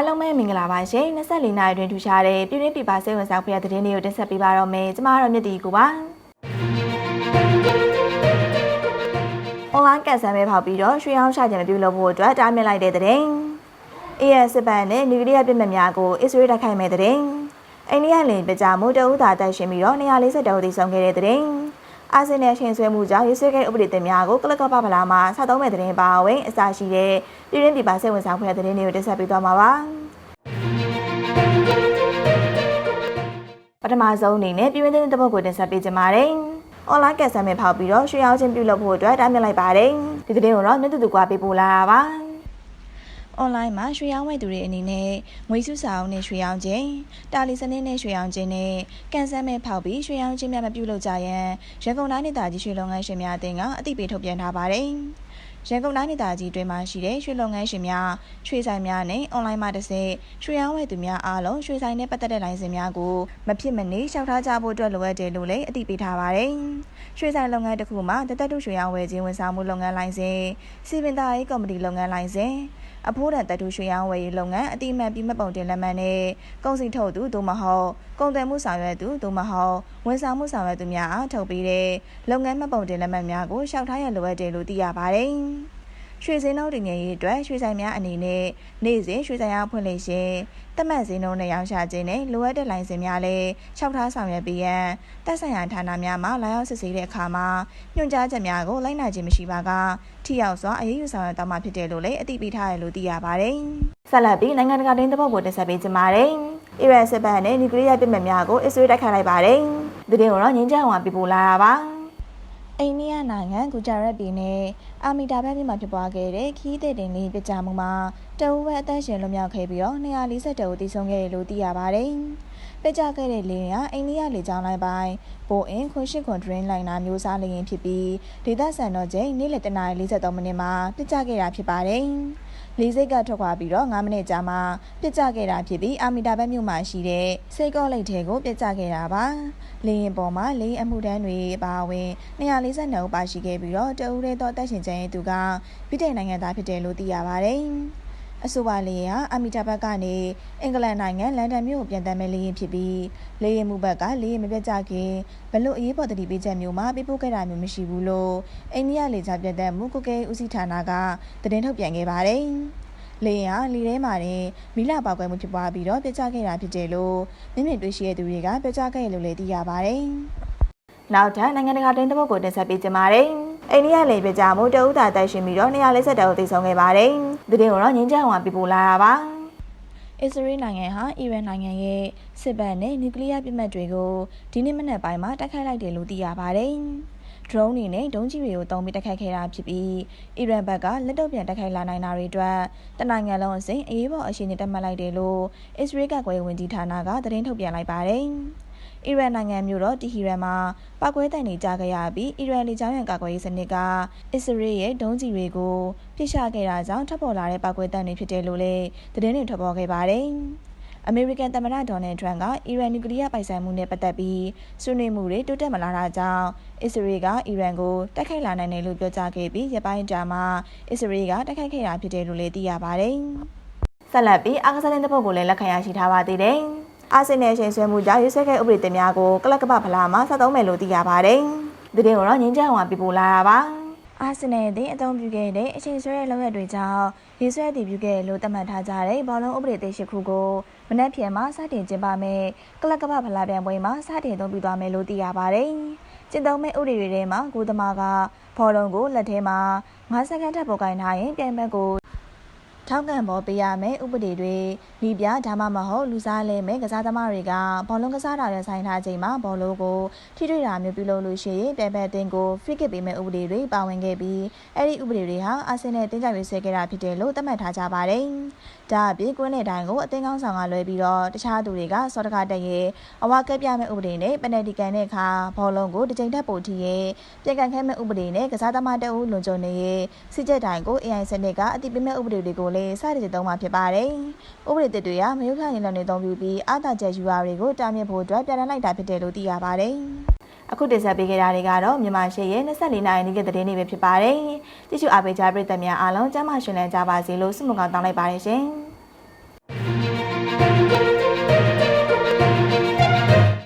အားလုံးပဲမင်္ဂလာပါရှင်24နိုင်တွင်ထူရှားတဲ့ပြည်တွင်းပြည်ပစိတ်ဝင်စားဖွယ်တဲ့သတင်းတွေကိုတင်ဆက်ပေးပါတော့မယ်ကျမတို့မြတ်တီကိုပါအွန်လိုင်းကတ်ဆန်ပဲဖောက်ပြီးတော့ရွှေအောင်ရှာခြင်းမပြုလုပ်ဖို့အတွက်တားမြစ်လိုက်တဲ့သတင်း AS စစ်ပန်နဲ့နျူကလ িয়ার ပြစ်မှတ်များကိုအစ္စရေးတိုက်ခိုက်မဲ့သတင်းအိန္ဒိယလင်ပကြမှုတအူးသာတိုက်ရှင်ပြီးတော့140တောက်တိဆုံးခဲ့တဲ့သတင်း အာဆင်နယ်ရှင်ဆွဲမှုကြောင့်ရေးဆွဲခဲ့ဥပဒေသစ်များကိုကလကပပလာမှာစသုံးမဲ့သတင်းပါဝင်အစရှိတဲ့ပြည်တွင်းပြည်ပစိတ်ဝင်စားဖွယ်တဲ့သတင်းတွေကိုတင်ဆက်ပေးသွားမှာပါပထမဆုံးအနေနဲ့ပြည်တွင်းသတင်းတစ်ပုဒ်ကိုတင်ဆက်ပေးကြပါမယ်။အွန်လိုင်းကတ်ဆန်မဲ့ဖောက်ပြီးတော့ရွှေအောင်ချင်းပြုလုပ်ဖို့အတွက်တားမြစ်လိုက်ပါတယ်။ဒီသတင်းကိုတော့မြတ်တူတူကပေးပို့လာတာပါ။ အွန်လိုင်းမှာရွှေရောင်းဝယ်သူတွေအနေနဲ့ငွေစုစာအုပ်နဲ့ရွှေရောင်းခြင်းတာလီစနစ်နဲ့ရွှေရောင်းခြင်းနဲ့ကန်ဆယ်မဲ့ဖောက်ပြီးရွှေရောင်းခြင်းများမပြုလုပ်ကြရန်ရန်ကုန်တိုင်းဒေသကြီးရွှေလုပ်ငန်းရှင်များအသင်းကအသိပေးထုတ်ပြန်ထားပါတယ်။ရန်ကုန်တိုင်းဒေသကြီးတွင်မှရှိတဲ့ရွှေလုပ်ငန်းရှင်များရွှေဆိုင်များနဲ့အွန်လိုင်းမှာတစ်ဆင့်ရွှေရောင်းဝယ်သူများအားလုံးရွှေဆိုင်နဲ့ပတ်သက်တဲ့လိုင်စင်များကိုမဖြစ်မနေလျှောက်ထားကြဖို့အတွက်လိုအပ်တယ်လို့လည်းအသိပေးထားပါတယ်။ရွှေဆိုင်လုပ်ငန်းတစ်ခုမှာတသက်တုရွှေရောင်းဝယ်ခြင်းဝန်ဆောင်မှုလုပ်ငန်းလိုင်စင်စီပင်သားရေးကော်မတီလုပ်ငန်းလိုင်စင် အဖိုးတန်တတူရွှေရောင်းဝယ်ရေးလုပ်ငန်းအတိအမှန်ပြီးမှတ်ပုံတင်လက်မှတ်နဲ့ကုန်စည်ထုတ်သူသို့မဟုတ်ကုန်သွယ်မှုဆောင်ရွက်သူသို့မဟုတ်ဝန်ဆောင်မှုဆောင်ရွက်သူများအားထုတ်ပေးတဲ့လုပ်ငန်းမှတ်ပုံတင်လက်မှတ်များကိုရှောက်ထားရလိုအပ်တယ်လို့သိရပါတယ်။ ရွှေစင်းနှုန်းတင်ငယ်ရေးအတွက်ရွှေဆိုင်များအနေနဲ့နေ့စဉ်ရွှေဆိုင်ရောင်းဖွင့်လှစ်ရှင်တတ်မှတ်စင်းနှုန်းနဲ့ရောင်းချခြင်းနဲ့လိုအပ်တဲ့လိုင်စင်များလည်းရှောက်ထားဆောင်ရွက်ပေးရန်တပ်ဆိုင်ရာဌာနများမှလာရောက်စစ်ဆေးတဲ့အခါမှာညွှန်ကြားချက်များကိုလိုက်နာခြင်းမရှိပါကထိရောက်စွာအရေးယူဆောင်ရွက်သွားမှာဖြစ်တယ်လို့လည်းအသိပေးထားတယ်လို့သိရပါတယ်။ဆက်လက်ပြီးနိုင်ငံတကာတင်းသဘောကိုတင်ဆက်ပေးကြပါမယ်။အီရန်စစ်ဘက်နဲ့နျူကလ িয়ার ပြစ်မှတ်များကိုအစ္စရေးတိုက်ခိုက်လိုက်ပါတယ်။ဒီတင်ကိုတော့ငင်းချအောင်ပြပို့လာတာပါ။ အိန္ဒိယနိုင်ငံဂူဂျာရတ်ပြည်နယ်အာမီတာဘက်မြို့မှာဖြစ်ပွားခဲ့တဲ့ခီးတဲ့တင်လေးပြကြမှုမှာတအူးပဲအသက်ရှင်လွတ်မြောက်ခဲ့ပြီးတော့240ဦးတည်ဆုံးခဲ့တယ်လို့သိရပါတယ်။ပြကြခဲ့တဲ့လေယာဉ်ကအိန္ဒိယလေကြောင်းလိုင်းပိုင်းပိုအင်ခွန်ရှိခွန်ဒရင်းလိုင်းနာမျိုးစားလေယာဉ်ဖြစ်ပြီးဒေသစံတော်ချိန်နေ့လယ်တနာရီ43မိနစ်မှာပြကြခဲ့တာဖြစ်ပါတယ်။ လေးစိတ်ကထွက်ခွာပြီးတော့9မိနစ်ကြာမှပြစ်ကျခဲ့တာဖြစ်ပြီးအာမီတာဘက်မြို့မှာရှိတဲ့စိတ်ကောလိတ်ထဲကိုပြစ်ကျခဲ့တာပါ။လေရင်ပေါ်မှာလေအမှုတန်းတွေပါဝင်242ဦးပါရှိခဲ့ပြီးတော့တအူးရဲတော့တက်ရှင်ချင်ရဲ့သူကပြည်တဲ့နိုင်ငံသားဖြစ်တယ်လို့သိရပါတယ်။ အဆိုပါလေယာဉ်ဟာအာမီတာဘက်ကနေအင်္ဂလန်နိုင်ငံလန်ဒန်မြို့ကိုပြန်တမ်းမဲ့လေယာဉ်ဖြစ်ပြီးလေယာဉ်မှုဘက်ကလေယာဉ်မပြတ်ကြခင်ဘလို့အရေးပေါ်တတိပေးချက်မျိုးမှာပြပို့ခဲ့တာမျိုးမရှိဘူးလို့အိန္ဒိယလေကြောင်းပြန်တမ်းမှုကုကေဦးစီးဌာနကသတင်းထုတ်ပြန်ခဲ့ပါတယ်။လေယာဉ်ဟာလီထဲမှာတင်မိလာပေါက်ကွဲမှုဖြစ်ပွားပြီးတော့ပြစ်ကျခဲ့တာဖြစ်တယ်လို့မြင့်မြင့်တွေ့ရှိတဲ့သူတွေကပြစ်ကျခဲ့လို့လည်းသိရပါတယ်။နောက်ထပ်နိုင်ငံတကာတင်းသဘောကိုတင်ဆက်ပေးကြပါမယ်။ အိန္ဒိယလေပြကြမှုတအူးသာတိုက်ရှင်ပြီးတော့240တောက်သိဆုံးခဲ့ပါတယ်။ဒီတင်ကိုတော့ငင်းချအောင်ပြပို့လာတာပါ။အစ္စရေးနိုင်ငံဟာအီရန်နိုင်ငံရဲ့စစ်ဘက်နဲ့နျူကလ িয়ার ပြစ်မှတ်တွေကိုဒီနေ့မနက်ပိုင်းမှာတိုက်ခိုက်လိုက်တယ်လို့သိရပါတယ်။ drone တွေနဲ့ဒုံးကျည်တွေကိုတုံးပြီးတိုက်ခိုက်ခဲ့တာဖြစ်ပြီးအီရန်ဘက်ကလက်တော့ပြန်တိုက်ခိုက်လာနိုင်တာတွေအတွက်တနိုင်ငံလုံးအစဉ်အရေးပေါ်အခြေအနေတက်မှတ်လိုက်တယ်လို့အစ္စရေးကကွယ်ဝင်ကြီးဌာနကသတင်းထုတ်ပြန်လိုက်ပါတယ်။ အီရန်နိုင်ငံမြို့တော်တီဟီရန်မှာပောက်ကွဲတိုင်တွေကြားခဲ့ရပြီးအီရန်လေကြောင်းရန်ကာကွယ်ရေးစနစ်ကအစ္စရေးရဲ့ဒုံးကျည်တွေကိုဖိရှခဲ့တာကြောင့်ထပ်ပေါ်လာတဲ့ပောက်ကွဲတိုင်တွေဖြစ်တယ်လို့လည်းသတင်းတွေထွက်ပေါ်ခဲ့ပါတယ်။အမေရိကန်သမ္မတဒေါ်နယ်ထရန့်ကအီရန်နျူကလ িয়ার ပိုင်ဆိုင်မှုနဲ့ပတ်သက်ပြီးဆွေးနွေးမှုတွေတိုးတက်မလာတာကြောင့်အစ္စရေးကအီရန်ကိုတိုက်ခိုက်လာနိုင်တယ်လို့ပြောကြားခဲ့ပြီးရပိုင်းကြာမှာအစ္စရေးကတိုက်ခိုက်ခဲ့တာဖြစ်တယ်လို့လည်းသိရပါတယ်။ဆက်လက်ပြီးအာကစားတဲ့ပုတ်ကိုလည်းလက်ခံရရှိထားပါသေးတယ်။ အာဆင်နယ်ရှင်ဆွဲမှုကြောင့်ရွေးဆက်ခဲ့ဥပဒေတင်များကိုကလပ်ကပဖလာမှာဆက်သုံးမယ်လို့သိရပါတယ်။ဒီတင်ကိုတော့ငင်းချအောင်ပြပို့လာတာပါ။အာဆင်နယ်အသင်းအသုံးပြုခဲ့တဲ့အချိန်ဆွဲတဲ့လုပ်ရက်တွေကြောင့်ရေးဆွဲတည်ပြုခဲ့လို့သတ်မှတ်ထားကြတဲ့ဘောလုံးဥပဒေသစ်ရှိခုကိုမနက်ဖြန်မှာစတင်ကျင်းပမယ်ကလပ်ကပဖလာပြန်ပွဲမှာစတင်သုံးပြုသွားမယ်လို့သိရပါတယ်။ကျင့်သုံးမဲ့ဥပဒေတွေထဲမှာကိုသမားကဘောလုံးကိုလက်ထဲမှာ9စက္ကန့်ထပ်ပေါ်ကိုင်းထားရင်ပြန်ဘက်ကို ထောက်ကန်ပေါ်ပေးရမယ်ဥပဒေတွေမိပြဒါမှမဟုတ်လူစားလဲမဲ့ကစားသမားတွေကဘောလုံးကစားတာနဲ့ဆိုင်ထားချိန်မှာဘောလုံးကိုထိတွေ့တာမျိုးပြုလုပ်လို့ရှိရင်ပြန်ဘက်အသင်းကို free kick ပေးမဲ့ဥပဒေတွေပါဝင်ခဲ့ပြီးအဲ့ဒီဥပဒေတွေဟာအာဆင်နယ်တင်းကြပ်ရေးဆွဲခဲ့တာဖြစ်တယ်လို့သတ်မှတ်ထားကြပါတယ်။ဒါအပြင်ကွင်းနယ်တိုင်းကိုအသင်းကောင်းဆောင်ကလွဲပြီးတော့တခြားသူတွေကစောတကားတက်ရဲ့အဝါကက်ပြမဲ့ဥပဒေနဲ့ပနယ်တီကန်တဲ့အခါဘောလုံးကိုတစ်ချိန်ထပ်ပို့ထီရဲ့ပြန်ကန်ခဲမဲ့ဥပဒေနဲ့ကစားသမားတအုပ်လွန်ကျုံနေရဲ့စစ်ချက်တိုင်းကို AI စနစ်ကအတိပေးမဲ့ဥပဒေတွေကိုလည်းစတင်သုံးမှာဖြစ်ပါတယ်။ဥပဒေသစ်တွေကမယုတ်ခရင်လည်းနေသုံးပြီးပြီးအာသာချက်ယူရာတွေကိုတားမြစ်ဖို့အတွက်ပြန်လှန်လိုက်တာဖြစ်တယ်လို့သိရပါတယ်။အခုတင်ဆက်ပေးခဲ့တာတွေကတော့မြန်မာရှေ့ရဲ့24နိုင်နေ့ကသတင်းတွေပဲဖြစ်ပါတယ်။တိကျအားပေးကြပရိသတ်များအားလုံးကျမ်းမာရှင်လန်းကြပါစေလို့ဆုမွန်ကောင်းတောင်းလိုက်ပါတယ်ရှင်။။